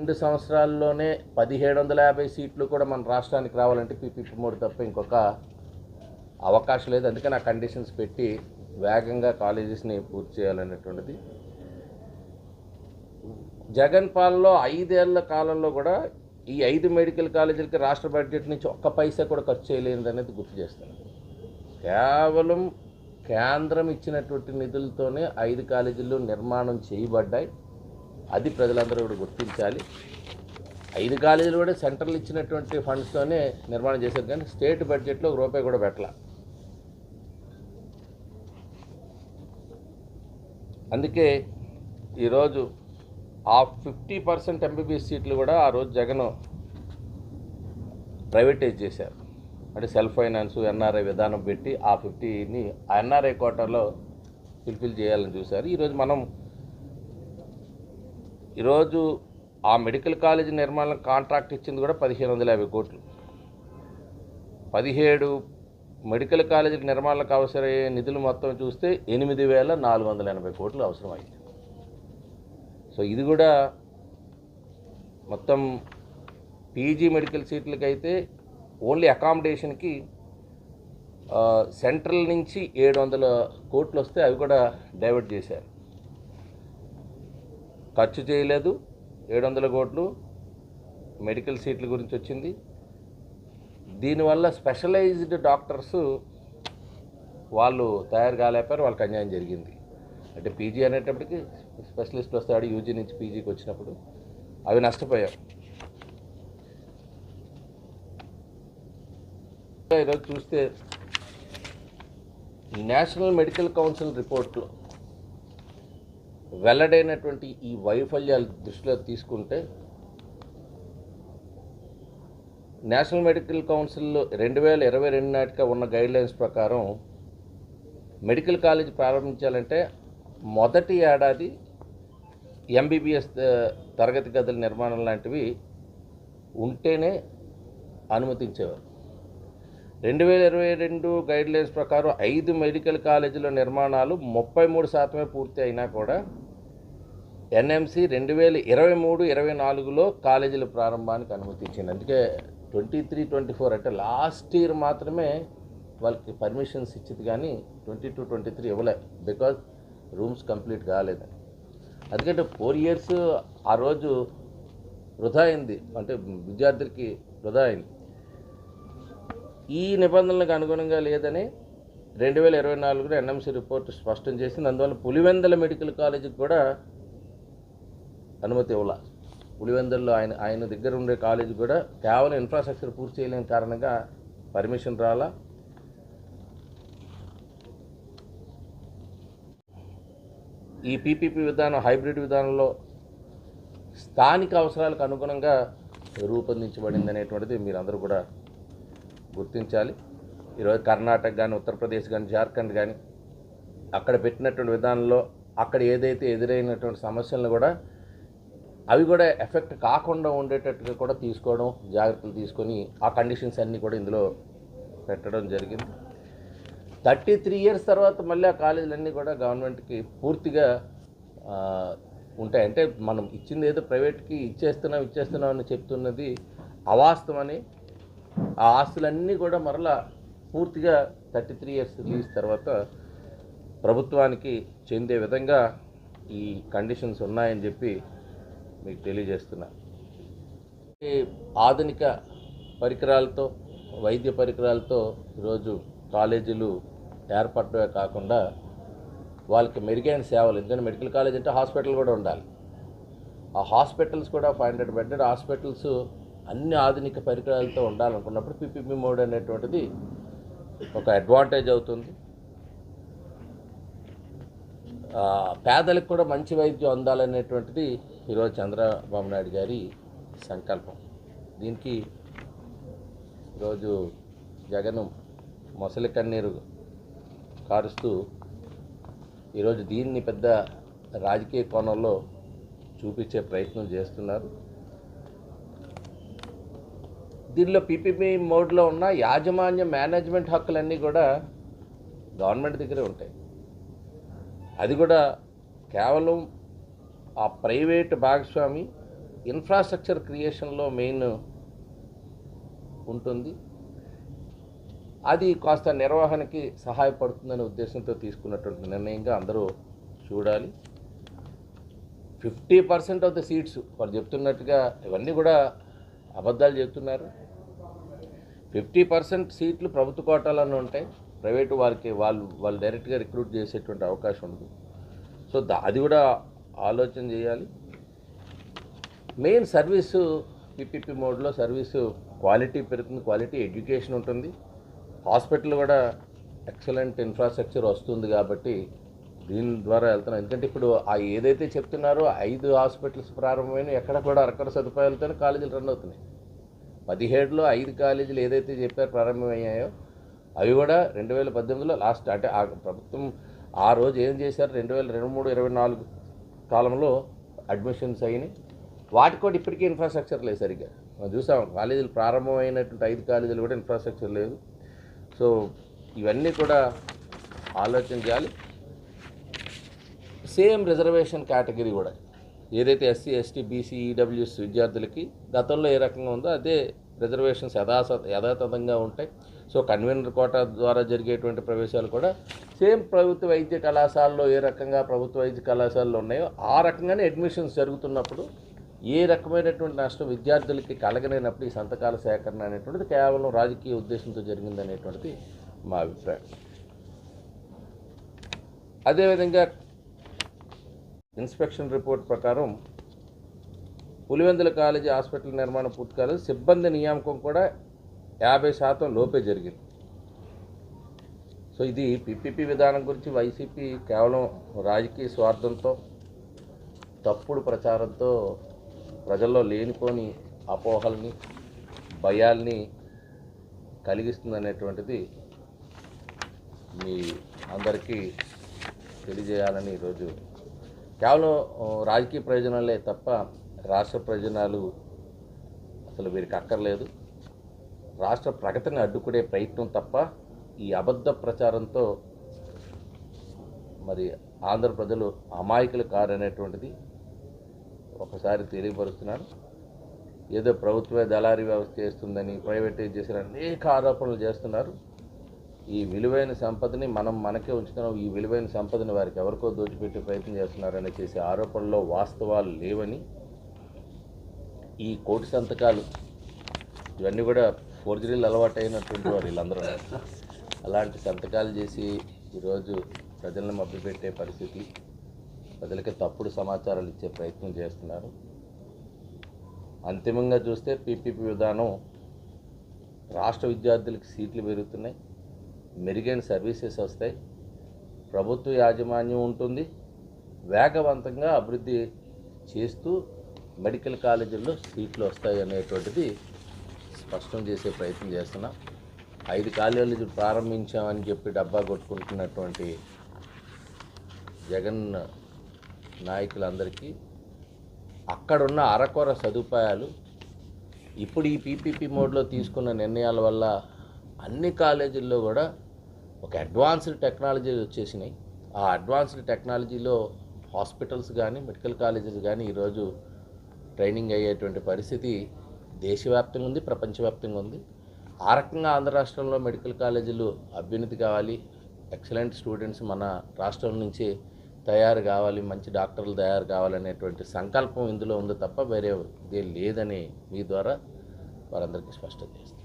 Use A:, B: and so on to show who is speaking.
A: రెండు సంవత్సరాల్లోనే పదిహేడు వందల యాభై సీట్లు కూడా మన రాష్ట్రానికి రావాలంటే పీపీపీ మోడ్ తప్ప ఇంకొక అవకాశం లేదు. అందుకని ఆ కండిషన్స్ పెట్టి వేగంగా కాలేజెస్ని పూర్తి చేయాలనేటువంటిది. జగన్ పాలలో ఐదేళ్ళ కాలంలో కూడా ఈ ఐదు మెడికల్ కాలేజీలకి రాష్ట్ర బడ్జెట్ నుంచి ఒక్క పైసా కూడా ఖర్చు చేయలేదు అనేది గుర్తు చేస్తాను. కేవలం కేంద్రం ఇచ్చినటువంటి నిధులతోనే ఐదు కాలేజీలు నిర్మాణం చేయబడ్డాయి. అది ప్రజలందరూ కూడా గుర్తించాలి. ఐదు కాలేజీలు కూడా సెంట్రల్ ఇచ్చినటువంటి ఫండ్స్తోనే నిర్మాణం చేశారు. కానీ స్టేట్ బడ్జెట్లో రూపాయి కూడా పెట్టాల. అందుకే ఈరోజు ఆ ఫిఫ్టీ పర్సెంట్ ఎంబీబీఎస్ సీట్లు కూడా ఆ రోజు జగన్ ప్రైవేటైజ్ చేశారు. అంటే సెల్ఫ్ ఫైనాన్స్ ఎన్ఆర్ఐ విధానం పెట్టి ఆ ఫిఫ్టీని ఆ ఎన్ఆర్ఐ క్వార్టర్లో ఫిల్ఫిల్ చేయాలని చూశారు. ఈరోజు మనం ఈరోజు ఆ మెడికల్ కాలేజ్ నిర్మాణం కాంట్రాక్ట్ ఇచ్చింది కూడా పదిహేను వందల యాభై కోట్లు. పదిహేడు మెడికల్ కాలేజీకి నిర్మాణాలకు అవసరమయ్యే నిధులు మొత్తం చూస్తే ఎనిమిది వేల నాలుగు వందల ఎనభై కోట్లు అవసరమైంది. సో ఇది కూడా మొత్తం పీజీ మెడికల్ సీట్లకి అయితే ఓన్లీ అకామిడేషన్కి సెంట్రల్ నుంచి ఏడు వందల కోట్లు వస్తే అవి కూడా డైవర్ట్ చేశారు. ఖర్చు చేయలేదు. ఏడు వందల కోట్లు మెడికల్ సీట్ల గురించి వచ్చింది. దీనివల్ల స్పెషలైజ్డ్ డాక్టర్స్ వాళ్ళు తయారు కాలేపారు వాళ్ళకి అన్యాయం జరిగింది. అంటే పీజీ అనేటప్పటికి స్పెషలిస్ట్ వస్తాడు యూజీ నుంచి పీజీకి వచ్చినప్పుడు. అవి నష్టపోయాం ఈరోజు చూస్తే నేషనల్ మెడికల్ కౌన్సిల్ రిపోర్ట్లో వెల్లడైనటువంటి ఈ వైఫల్యాలు దృష్టిలో తీసుకుంటే నేషనల్ మెడికల్ కౌన్సిల్లో రెండు వేల ఇరవై రెండు నాటిగా ఉన్న గైడ్లైన్స్ ప్రకారం మెడికల్ కాలేజ్ ప్రారంభించాలంటే మొదటి ఏడాది ఎంబీబీఎస్ తరగతి గదుల నిర్మాణం లాంటివి ఉంటేనే అనుమతించేవారు. రెండు వేల ఇరవై రెండు గైడ్లైన్స్ ప్రకారం ఐదు మెడికల్ కాలేజీల నిర్మాణాలు ముప్పై మూడు శాతమే పూర్తి అయినా కూడా ఎన్ఎంసి రెండు వేల ఇరవై మూడు ఇరవై నాలుగులో కాలేజీల ప్రారంభానికి అనుమతించింది. అందుకే ట్వంటీ త్రీ ట్వంటీ ఫోర్ అంటే లాస్ట్ ఇయర్ మాత్రమే వాళ్ళకి పర్మిషన్స్ ఇచ్చింది కానీ ట్వంటీ టూ ట్వంటీ త్రీ ఇవ్వలే బికాజ్ రూమ్స్ కంప్లీట్ కాలేదని అందుకంటే ఫోర్ ఇయర్స్ ఆ రోజు వృధా అయింది. అంటే విద్యార్థులకి వృధా అయింది. ఈ నిబంధనలకు అనుగుణంగా లేదని రెండు వేల ఇరవై నాలుగులో ఎన్ఎంసీ రిపోర్ట్ స్పష్టం చేసింది. అందువల్ల పులివెందల మెడికల్ కాలేజీకి కూడా అనుమతి ఇవ్వాల. పులివెందుల్లో ఆయన ఆయన దగ్గర ఉండే కాలేజీ కూడా కేవలం ఇన్ఫ్రాస్ట్రక్చర్ పూర్తి చేయలేని కారణంగా పర్మిషన్ రాలా. ఈ పీపీపీ విధానం హైబ్రిడ్ విధానంలో స్థానిక అవసరాలకు అనుగుణంగా రూపొందించబడింది అనేటువంటిది మీరందరూ కూడా గుర్తించాలి. ఈరోజు కర్ణాటక కానీ ఉత్తరప్రదేశ్ కానీ జార్ఖండ్ కానీ అక్కడ పెట్టినటువంటి విధానంలో అక్కడ ఏదైతే ఎదురైనటువంటి సమస్యలను కూడా అవి కూడా ఎఫెక్ట్ కాకుండా ఉండేటట్టుగా కూడా తీసుకోవడం జాగ్రత్తలు తీసుకొని ఆ కండిషన్స్ అన్నీ కూడా ఇందులో పెట్టడం జరిగింది. థర్టీ త్రీ ఇయర్స్ తర్వాత మళ్ళీ ఆ కాలేజీలన్నీ కూడా గవర్నమెంట్కి పూర్తిగా ఉంటాయి. అంటే మనం ఇచ్చింది ఏదో ప్రైవేట్కి ఇచ్చేస్తున్నాం ఇచ్చేస్తున్నాం అని చెప్తున్నది అవాస్తవమని ఆ ఆస్తులన్నీ కూడా మరలా పూర్తిగా థర్టీ త్రీ ఇయర్స్ రిలీజ్ తర్వాత ప్రభుత్వానికి చెందే విధంగా ఈ కండిషన్స్ ఉన్నాయని చెప్పి మీకు తెలియజేస్తున్నా. ఈ ఆధునిక పరికరాలతో వైద్య పరికరాలతో ఈరోజు కాలేజీలు ఏర్పడమే కాకుండా వాళ్ళకి మెరుగైన సేవలు ఎందుకంటే మెడికల్ కాలేజ్ అంటే హాస్పిటల్ కూడా ఉండాలి. ఆ హాస్పిటల్స్ కూడా ఫైవ్ హండ్రెడ్ బెడెడ్ హాస్పిటల్స్ అన్ని ఆధునిక పరికరాలతో ఉండాలనుకున్నప్పుడు పిపిపి మోడ్ అనేటువంటిది ఒక అడ్వాంటేజ్ అవుతుంది. పేదలకు కూడా మంచి వైద్యం అందాలనేటువంటిది ఈరోజు చంద్రబాబు నాయుడు గారి సంకల్పం. దీనికి ఈరోజు జగన్ మొసలి కన్నీరు కారుస్తూ ఈరోజు దీన్ని పెద్ద రాజకీయ కోణంలో చూపించే ప్రయత్నం చేస్తున్నారు. దీనిలో పీపీపీ మోడ్లో ఉన్న యాజమాన్య మేనేజ్మెంట్ హక్కులన్నీ కూడా గవర్నమెంట్ దగ్గరే ఉంటాయి. అది కూడా కేవలం ఆ ప్రైవేట్ భాగస్వామి ఇన్ఫ్రాస్ట్రక్చర్ క్రియేషన్లో మెయిన్ ఉంటుంది. అది కాస్త నిర్వహణకి సహాయపడుతుందనే ఉద్దేశంతో తీసుకున్నటువంటి నిర్ణయంగా అందరూ చూడాలి. Fifty percent of the seats వారు చెప్తున్నట్టుగా ఇవన్నీ కూడా అబద్ధాలు చెప్తున్నారు. ఫిఫ్టీ పర్సెంట్ సీట్లు ప్రభుత్వ కోటాలను ఉంటాయి. ప్రైవేటు వారికి వాళ్ళు వాళ్ళు డైరెక్ట్గా రిక్రూట్ చేసేటువంటి అవకాశం ఉంది. సో అది కూడా ఆలోచన చేయాలి. Main service P P P మోడ్లో సర్వీసు క్వాలిటీ పెరుగుతుంది క్వాలిటీ ఎడ్యుకేషన్ ఉంటుంది. హాస్పిటల్ కూడా ఎక్సలెంట్ ఇన్ఫ్రాస్ట్రక్చర్ వస్తుంది కాబట్టి దీని ద్వారా వెళ్తున్నాం. ఎందుకంటే ఇప్పుడు ఆ ఏదైతే చెప్తున్నారో ఐదు హాస్పిటల్స్ ప్రారంభమైన ఎక్కడ కూడా అరకర సదుపాయాలతోనే కాలేజీలు రన్ అవుతున్నాయి. పదిహేడులో ఐదు కాలేజీలు ఏదైతే చెప్పారో ప్రారంభమయ్యాయో అవి కూడా రెండు వేల పద్దెనిమిదిలో లాస్ట్ అంటే ఆ ప్రభుత్వం ఆ రోజు ఏం చేశారు? రెండు వేల రెండు మూడు ఇరవై నాలుగు కాలంలో అడ్మిషన్స్ అయినాయి వాటికి కూడా ఇప్పటికీ ఇన్ఫ్రాస్ట్రక్చర్ లేదు సరిగ్గా. మనం చూసాం కాలేజీలు ప్రారంభమైనటువంటి ఐదు కాలేజీలు కూడా ఇన్ఫ్రాస్ట్రక్చర్ లేదు. సో ఇవన్నీ కూడా ఆలోచన చేయాలి. సేమ్ రిజర్వేషన్ కేటగిరీ కూడా ఏదైతే ఎస్సీ ఎస్టీ బీసీ ఈడబ్ల్యూఎస్ విద్యార్థులకి గతంలో ఏ రకంగా ఉందో అదే రిజర్వేషన్స్ యథాస యథాతథంగా ఉంటాయి. సో కన్వీనర్ కోటా ద్వారా జరిగేటువంటి ప్రవేశాలు కూడా సేమ్ ప్రభుత్వ వైద్య కళాశాలలో ఏ రకంగా ప్రభుత్వ వైద్య కళాశాలలో ఉన్నాయో ఆ రకంగానే అడ్మిషన్స్ జరుగుతున్నప్పుడు ఏ రకమైనటువంటి నష్టం విద్యార్థులకి కలగలేనప్పుడు ఈ సంతకాల సేకరణ అనేటువంటిది కేవలం రాజకీయ ఉద్దేశంతో జరిగిందనేటువంటిది మా అభిప్రాయం. అదేవిధంగా ఇన్స్పెక్షన్ రిపోర్ట్ ప్రకారం పులివెందుల కాలేజీ హాస్పిటల్ నిర్మాణం పూర్తి కాలేదు. సిబ్బంది నియామకం కూడా యాభై శాతం లోపే జరిగింది. సో ఇది పిపిపి విధానం గురించి వైసీపీ కేవలం రాజకీయ స్వార్థంతో తప్పుడు ప్రచారంతో ప్రజల్లో లేనిపోని అపోహల్ని భయాల్ని కలిగిస్తుంది అనేటువంటిది మీ అందరికీ తెలియజేయాలని ఈరోజు కేవలం రాజకీయ ప్రయోజనాలే తప్ప రాష్ట్ర ప్రయోజనాలు అసలు వీరికి అక్కర్లేదు. రాష్ట్ర ప్రగతిని అడ్డుకునే ప్రయత్నం తప్ప ఈ అబద్ధ ప్రచారంతో మరి ఆంధ్ర ప్రజలు అమాయకులు కారనేటువంటిది ఒకసారి తెలియపరుస్తున్నాను. ఏదో ప్రభుత్వమే దళారీ వ్యవస్థ చేస్తుందని ప్రైవేటైజ్ చేసిన అనేక ఆరోపణలు చేస్తున్నారు. ఈ విలువైన సంపదని మనం మనకే ఉంచుతున్నాం. ఈ విలువైన సంపదని వారికి ఎవరికో దోచిపెట్టే ప్రయత్నం చేస్తున్నారని చేసే ఆరోపణలో వాస్తవాలు లేవని ఈ కోటి సంతకాలు ఇవన్నీ కూడా ఫోర్జరీలు అలవాటు అయినటువంటి వారు వీళ్ళందరూ. అలాంటి సంతకాలు చేసి ఈరోజు ప్రజలను మభ్యపెట్టే పరిస్థితి ప్రజలకి తప్పుడు సమాచారాలు ఇచ్చే ప్రయత్నం చేస్తున్నారు. అంతిమంగా చూస్తే పీపీపీ విధానం రాష్ట్ర విద్యార్థులకు సీట్లు పెరుగుతున్నాయి మెరుగైన సర్వీసెస్ వస్తాయి ప్రభుత్వ యాజమాన్యం ఉంటుంది వేగవంతంగా అభివృద్ధి చేస్తూ మెడికల్ కాలేజీల్లో సీట్లు వస్తాయి అనేటువంటిది స్పష్టం చేసే ప్రయత్నం చేస్తున్నా. ఐదు కాలేజీలు ప్రారంభించామని చెప్పి డబ్బా కొట్టుకుంటున్నటువంటి జగన్ నాయకులందరికీ అక్కడున్న అరకొర సదుపాయాలు ఇప్పుడు ఈ పీపీపీ మోడ్లో తీసుకున్న నిర్ణయాల వల్ల అన్ని కాలేజీల్లో కూడా ఒక అడ్వాన్స్డ్ టెక్నాలజీ వచ్చేసినాయి. ఆ అడ్వాన్స్డ్ టెక్నాలజీలో హాస్పిటల్స్ కానీ మెడికల్ కాలేజెస్ కానీ ఈరోజు ట్రైనింగ్ అయ్యేటువంటి పరిస్థితి దేశవ్యాప్తంగా ఉంది ప్రపంచవ్యాప్తంగా ఉంది ఆ రకంగా ఆంధ్ర రాష్ట్రంలో మెడికల్ కాలేజీలు అభ్యున్నతి కావాలి ఎక్సలెంట్ స్టూడెంట్స్ మన రాష్ట్రం నుంచి తయారు కావాలి మంచి డాక్టర్లు తయారు కావాలనేటువంటి సంకల్పం ఇందులో ఉంది తప్ప వేరే ఇదే లేదని మీ ద్వారా వారందరికీ స్పష్టం చేస్తాను